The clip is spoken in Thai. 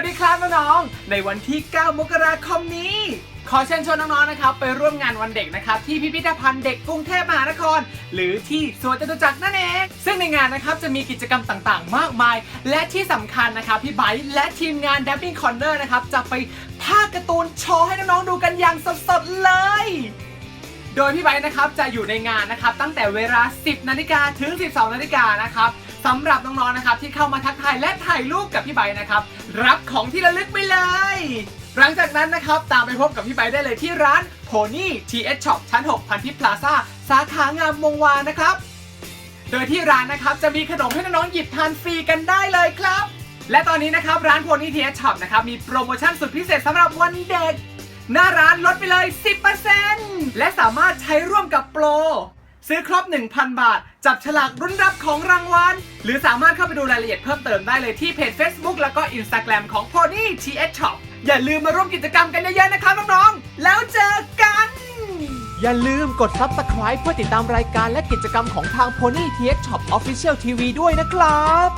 วัสดีครับน้องๆ ในวันที่ 9 มกราคมนี้ ขอเชิญชวนน้องๆ นะครับ ไปร่วมงานวันเด็กนะครับ ที่พิพิธภัณฑ์เด็กกรุงเทพมหานคร หรือที่สวนจตุจักรนั่นเอง ซึ่งในงานนะครับจะมีกิจกรรมต่างๆ มากมาย และที่สำคัญนะครับพี่ไบร์และทีมงาน Dabbing Corner นะครับจะไปภาคการ์ตูนโชว์ให้น้องๆ ดูกันอย่างสดๆ เลยโดยพี่ไบร์นะครับจะอยู่ในงานนะครับตั้งแต่เวลา 10 นาฬิกาถึง 12 นาฬิกานะครับ สำหรับน้องๆนะครับที่เข้ามาทักทายและถ่ายรูปกับพี่ไบนะครับ รับของที่ระลึกไปเลย หลังจากนั้นนะครับตามไปพบกับพี่ไบได้เลยที่ร้าน Pony TS Shop ชั้น 6 พันทิพย์พลาซ่าสาขางามวงวานนะครับ โดยที่ร้านนะครับจะมีขนมให้น้องๆหยิบทานฟรีกันได้เลยครับ และตอนนี้นะครับร้าน Pony TS Shop นะครับมีโปรโมชั่นสุดพิเศษสำหรับวันเด็กหน้าร้านลดไปเลย 10%และสามารถใช้ร่วมกับโปร ซื้อครบ 1,000 บาท จับฉลากรุ่นรับของรางวัล หรือสามารถเข้าไปดูรายละเอียดเพิ่มเติมได้เลยที่เพจ Facebook แล้วก็ Instagram ของ Pony TS Shop อย่าลืมมาร่วมกิจกรรมกันเยอะๆนะครับน้องๆ แล้วเจอกัน อย่าลืมกด Subscribe เพื่อติดตามรายการและกิจกรรมของทาง Pony TX Shop Official TV ด้วยนะครับ